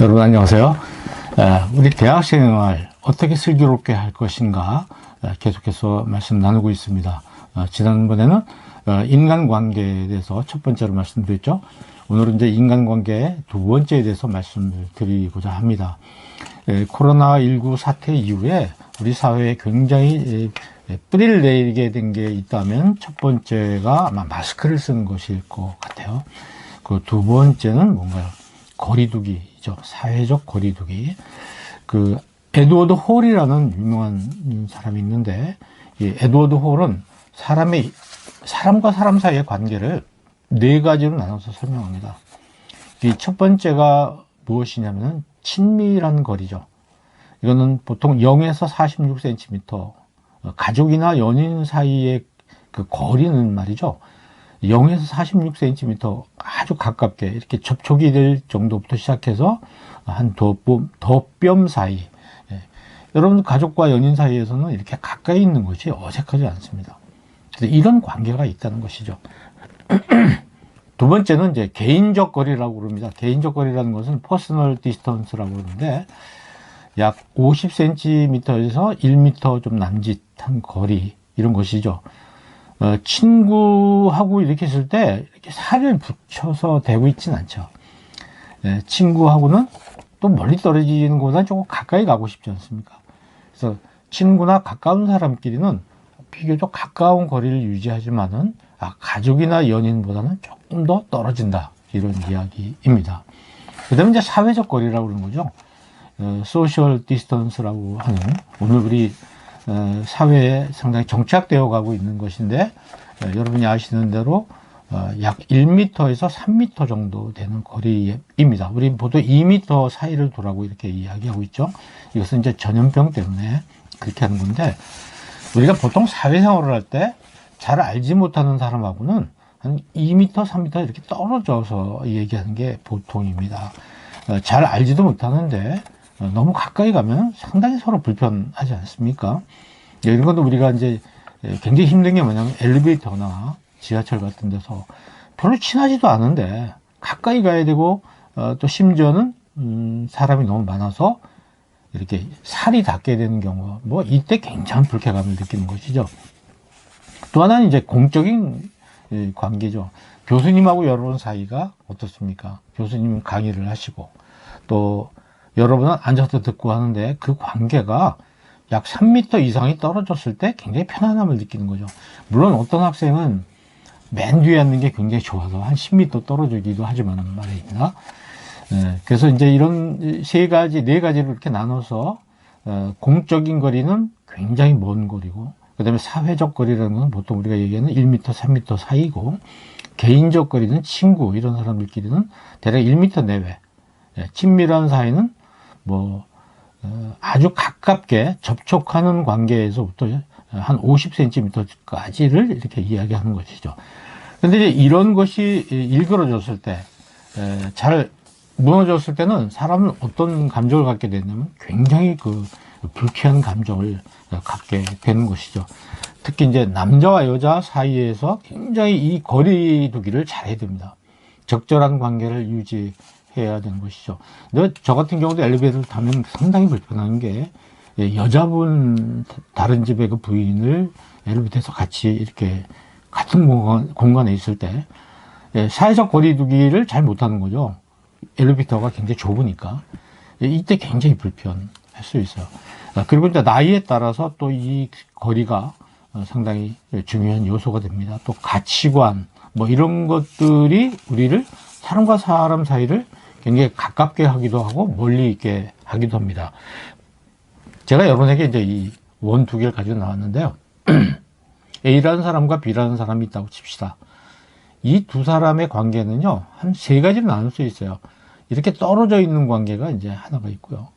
여러분 안녕하세요. 에, 우리 대학생 생활 어떻게 슬기롭게 할 것인가 에, 계속해서 말씀 나누고 있습니다. 어, 지난번에는 어, 인간관계에 대해서 첫 번째로 말씀드렸죠. 오늘은 이제 인간관계 두 번째에 대해서 말씀을 드리고자 합니다. 에, 코로나19 사태 이후에 우리 사회에 굉장히 에, 뿌리를 내리게 된 게 있다면 첫 번째가 아마 마스크를 쓰는 것일 것 같아요. 그 두 번째는 뭔가요? 거리두기 죠. 사회적 거리두기. 그 에드워드 홀이라는 유명한 사람이 있는데 이 에드워드 홀은 사람의 사람과 사람 사이의 관계를 네 가지로 나눠서 설명합니다. 이 첫 번째가 무엇이냐면은 친밀한 거리죠. 이거는 보통 0에서 46cm 어, 가족이나 연인 사이의 그 거리는 말이죠. 0에서 46cm 아주 가깝게 이렇게 접촉이 될 정도부터 시작해서 한 덧뼘, 덧뼘 사이. 예. 여러분 가족과 연인 사이에서는 이렇게 가까이 있는 것이 어색하지 않습니다. 이런 관계가 있다는 것이죠. 두 번째는 이제 개인적 거리라고 그럽니다. 개인적 거리라는 것은 퍼스널 디스턴스라고 그러는데 약 50cm에서 1m 좀 남짓한 거리 이런 것이죠. 어, 친구하고 이렇게 있을 때 이렇게 살을 붙여서 대고 있진 않죠. 예, 친구하고는 또 멀리 떨어지는 것보다 조금 가까이 가고 싶지 않습니까? 그래서 친구나 가까운 사람끼리는 비교적 가까운 거리를 유지하지만은 아, 가족이나 연인보다는 조금 더 떨어진다 이런 이야기입니다. 그다음에 이제 사회적 거리라고 그러는 거죠. 어, 소셜 디스턴스라고 하는 오늘 우리 어, 사회에 상당히 정착되어 가고 있는 것인데 어, 여러분이 아시는 대로 어, 약 1m에서 3m 정도 되는 거리입니다. 우리 보통 2m 사이를 두라고 이렇게 이야기하고 있죠. 이것은 이제 전염병 때문에 그렇게 하는 건데 우리가 보통 사회생활을 할 때 잘 알지 못하는 사람하고는 한 2m, 3m 이렇게 떨어져서 얘기하는 게 보통입니다. 어, 잘 알지도 못하는데 어, 너무 가까이 가면 상당히 서로 불편하지 않습니까? 예, 이런 것도 우리가 이제 예, 굉장히 힘든 게 뭐냐면 엘리베이터나 지하철 같은 데서 별로 친하지도 않은데 가까이 가야 되고 어, 또 심지어는 음, 사람이 너무 많아서 이렇게 살이 닿게 되는 경우 뭐 이때 굉장한 불쾌감을 느끼는 것이죠. 또 하나는 이제 공적인 이 관계죠. 교수님하고 여러분 사이가 어떻습니까? 교수님 강의를 하시고 또 여러분은 앉아서 듣고 하는데 그 관계가 약 3m 이상이 떨어졌을 때 굉장히 편안함을 느끼는 거죠. 물론 어떤 학생은 맨 뒤에 앉는 게 굉장히 좋아서 한 10m 떨어지기도 하지만 말입니다. 예, 그래서 이제 이런 세 가지, 네 가지로 이렇게 나눠서 어, 공적인 거리는 굉장히 먼 거리고 그 다음에 사회적 거리라는 건 보통 우리가 얘기하는 1m, 3m 사이고 개인적 거리는 친구 이런 사람들끼리는 대략 1m 내외 예, 친밀한 사이는 뭐 어, 아주 가깝게 접촉하는 관계에서부터 한 50cm까지를 이렇게 이야기하는 것이죠. 근데 이제 이런 것이 일그러졌을 때, 에, 잘 무너졌을 때는 사람은 어떤 감정을 갖게 되냐면 굉장히 그 불쾌한 감정을 갖게 되는 것이죠. 특히 이제 남자와 여자 사이에서 굉장히 이 거리두기를 잘해야 됩니다. 적절한 관계를 유지 해야 되는 것이죠. 근데 저 같은 경우도 엘리베이터를 타면 상당히 불편한 게 예, 여자분 다른 집의 그 부인을 엘리베이터에서 같이 이렇게 같은 공간, 공간에 있을 때 예, 사회적 거리두기를 잘 못하는 거죠. 엘리베이터가 굉장히 좁으니까 예, 이때 굉장히 불편할 수 있어요. 아, 그리고 이제 나이에 따라서 또 이 거리가 어, 상당히 중요한 요소가 됩니다. 또 가치관 뭐 이런 것들이 우리를 사람과 사람 사이를 굉장히 가깝게 하기도 하고 멀리 있게 하기도 합니다. 제가 여러분에게 이제 이 원 두 개를 가지고 나왔는데요. A라는 사람과 B라는 사람이 있다고 칩시다. 이 두 사람의 관계는요, 한 세 가지로 나눌 수 있어요. 이렇게 떨어져 있는 관계가 이제 하나가 있고요.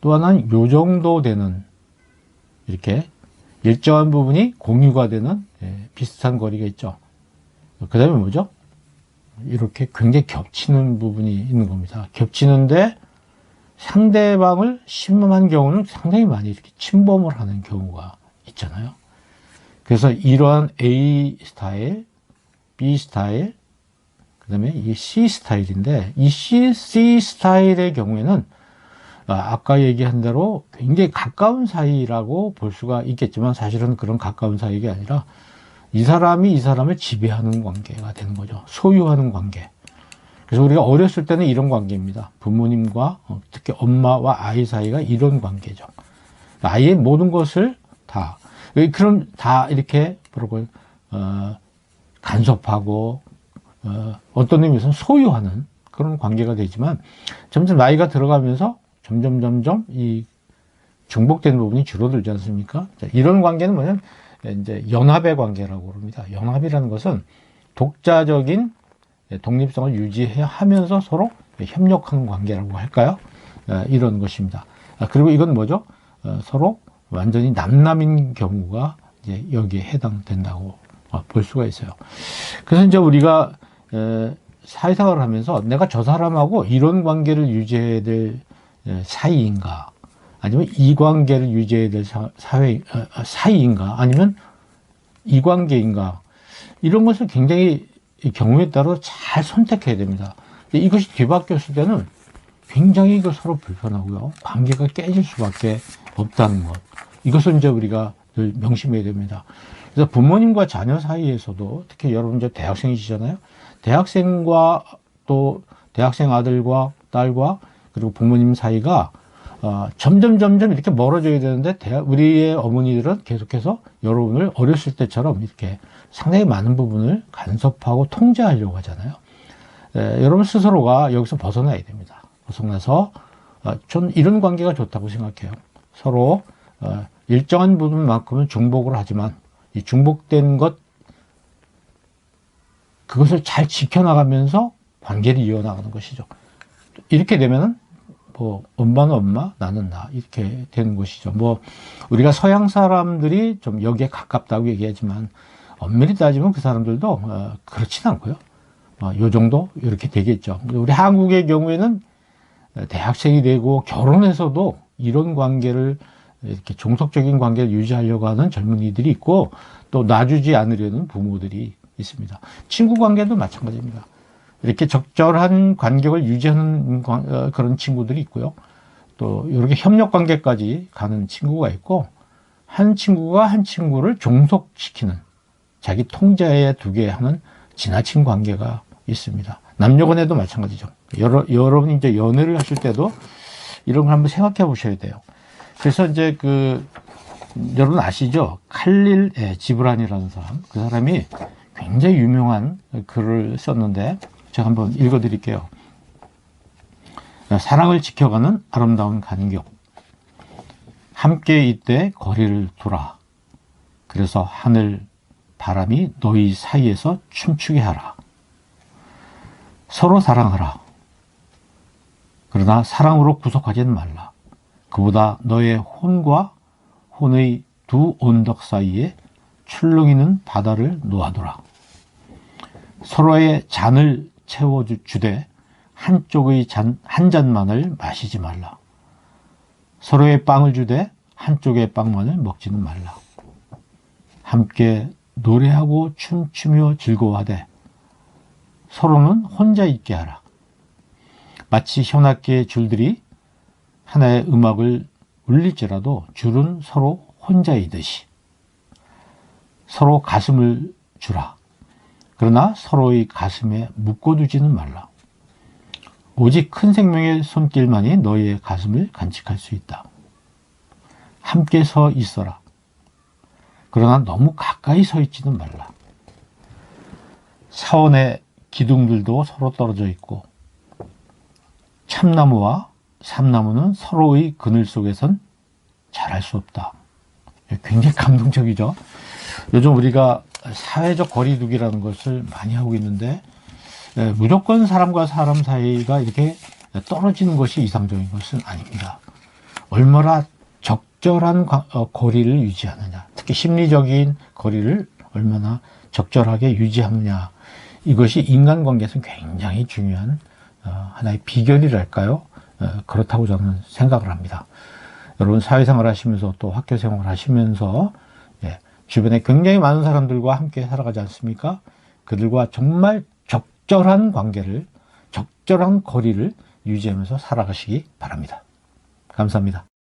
또 하나는 요 정도 되는, 이렇게 일정한 부분이 공유가 되는 예, 비슷한 거리가 있죠. 그 다음에 뭐죠? 이렇게 굉장히 겹치는 부분이 있는 겁니다. 겹치는데 상대방을 심한 경우는 상당히 많이 이렇게 침범을 하는 경우가 있잖아요. 그래서 이러한 A 스타일, B 스타일, 그 다음에 이 C 스타일인데, 이 C, C 스타일의 경우에는, 아, 아까 얘기한 대로 굉장히 가까운 사이라고 볼 수가 있겠지만, 사실은 그런 가까운 사이가 아니라, 이 사람이 이 사람을 지배하는 관계가 되는 거죠. 소유하는 관계. 그래서 우리가 어렸을 때는 이런 관계입니다. 부모님과 어, 특히 엄마와 아이 사이가 이런 관계죠. 아이의 모든 것을 다 그럼 다 이렇게 어, 간섭하고 어, 어떤 의미에서는 소유하는 그런 관계가 되지만 점점 나이가 들어가면서 점점 점점 이 중복되는 부분이 줄어들지 않습니까? 자, 이런 관계는 뭐냐면 이제 연합의 관계라고 그럽니다. 연합이라는 것은 독자적인 독립성을 유지해야 하면서 서로 협력하는 관계라고 할까요? 어, 이런 것입니다. 아, 그리고 이건 뭐죠? 어, 서로 완전히 남남인 경우가 이제 여기에 해당된다고 어, 볼 수가 있어요. 그래서 이제 우리가 에, 사회생활을 하면서 내가 저 사람하고 이런 관계를 유지해야 될 에, 사이인가 아니면 이 관계를 유지해야 될 사, 사회 어, 사이인가 아니면 이 관계인가 이런 것을 굉장히 이 경우에 따라 잘 선택해야 됩니다. 이것이 뒤바뀌었을 때는 굉장히 이거 서로 불편하고요. 관계가 깨질 수밖에 없다는 것. 이것을 이제 우리가 늘 명심해야 됩니다. 그래서 부모님과 자녀 사이에서도 특히 여러분 이제 대학생이시잖아요. 대학생과 또 대학생 아들과 딸과 그리고 부모님 사이가 어, 점점 점점 이렇게 멀어져야 되는데 우리의 어머니들은 계속해서 여러분을 어렸을 때처럼 이렇게 상당히 많은 부분을 간섭하고 통제하려고 하잖아요. 에, 여러분 스스로가 여기서 벗어나야 됩니다. 벗어나서 어, 전 이런 관계가 좋다고 생각해요. 서로 어, 일정한 부분만큼은 중복을 하지만 이 중복된 것 그것을 잘 지켜나가면서 관계를 이어나가는 것이죠. 이렇게 되면은 뭐 엄마는 엄마, 나는 나 이렇게 되는 것이죠. 뭐 우리가 서양 사람들이 좀 여기에 가깝다고 얘기하지만 엄밀히 따지면 그 사람들도 어, 그렇진 않고요. 어, 요 정도 이렇게 되겠죠. 우리 한국의 경우에는 대학생이 되고 결혼해서도 이런 관계를 이렇게 종속적인 관계를 유지하려고 하는 젊은이들이 있고 또 놔주지 않으려는 부모들이 있습니다. 친구 관계도 마찬가지입니다. 이렇게 적절한 간격을 유지하는 관- 어, 그런 친구들이 있고요. 또 이렇게 협력 관계까지 가는 친구가 있고 한 친구가 한 친구를 종속시키는 자기 통제에 두게 하는 지나친 관계가 있습니다. 남녀간에도 마찬가지죠. 여러, 여러분이 이제 연애를 하실 때도 이런 걸 한번 생각해 보셔야 돼요. 그래서 이제 그 여러분 아시죠? 칼릴 예, 지브란이라는 사람. 그 사람이 굉장히 유명한 글을 썼는데 제가 한번 읽어 드릴게요. 사랑을 지켜가는 아름다운 간격. 함께 이때 거리를 두라. 그래서 하늘 바람이 너희 사이에서 춤추게 하라. 서로 사랑하라. 그러나 사랑으로 구속하지는 말라. 그보다 너의 혼과 혼의 두 언덕 사이에 출렁이는 바다를 놓아두라. 서로의 잔을 채워주되 한쪽의 잔, 한 잔만을 마시지 말라. 서로의 빵을 주되 한쪽의 빵만을 먹지는 말라. 함께 노래하고 춤추며 즐거워하되 서로는 혼자 있게 하라. 마치 현악기의 줄들이 하나의 음악을 울릴지라도 줄은 서로 혼자이듯이 서로 가슴을 주라. 그러나 서로의 가슴에 묶어두지는 말라. 오직 큰 생명의 손길만이 너희의 가슴을 간직할 수 있다. 함께 서 있어라. 그러나 너무 가까이 서 있지는 말라. 사원의 기둥들도 서로 떨어져 있고 참나무와 삼나무는 서로의 그늘 속에선 자랄 수 없다. 굉장히 감동적이죠. 요즘 우리가 사회적 거리두기라는 것을 많이 하고 있는데 예, 무조건 사람과 사람 사이가 이렇게 떨어지는 것이 이상적인 것은 아닙니다. 얼마나 적절한 과- 어, 거리를 유지하느냐, 특히 심리적인 거리를 얼마나 적절하게 유지하느냐, 이것이 인간관계에서 굉장히 중요한 어, 하나의 비결이랄까요? 어, 그렇다고 저는 생각을 합니다. 여러분 사회생활 하시면서 또 학교생활 하시면서 예, 주변에 굉장히 많은 사람들과 함께 살아가지 않습니까? 그들과 정말 적절한 관계를, 적절한 거리를 유지하면서 살아가시기 바랍니다. 감사합니다.